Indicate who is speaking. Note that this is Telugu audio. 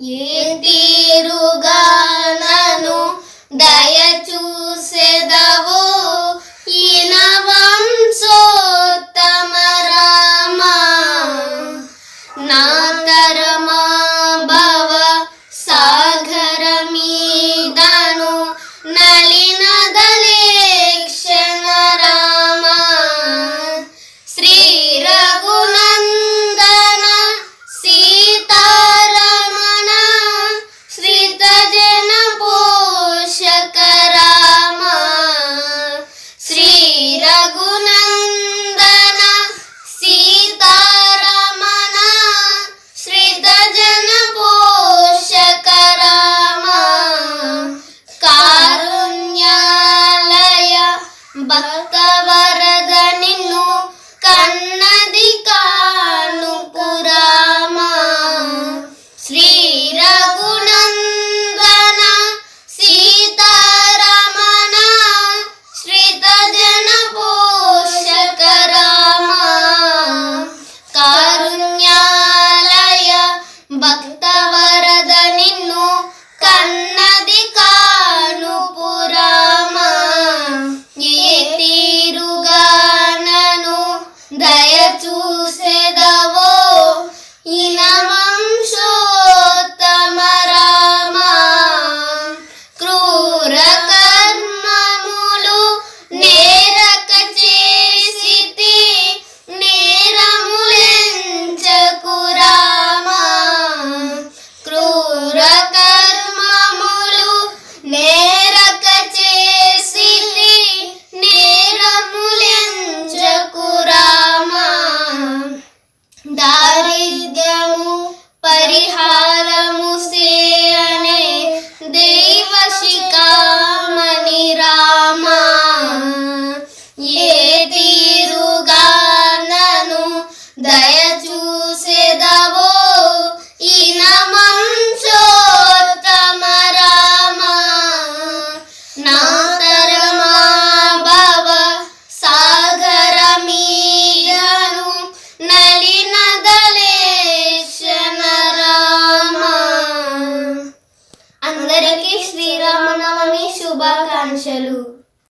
Speaker 1: ఏ తీరుగా నను దయచూసెదవో ఈనవంశోత్తమ రామ. నా తరమ ವರದ నగలే శ్రమరామ. అందరికీ శ్రీరామనవమి శుభాకాంక్షలు.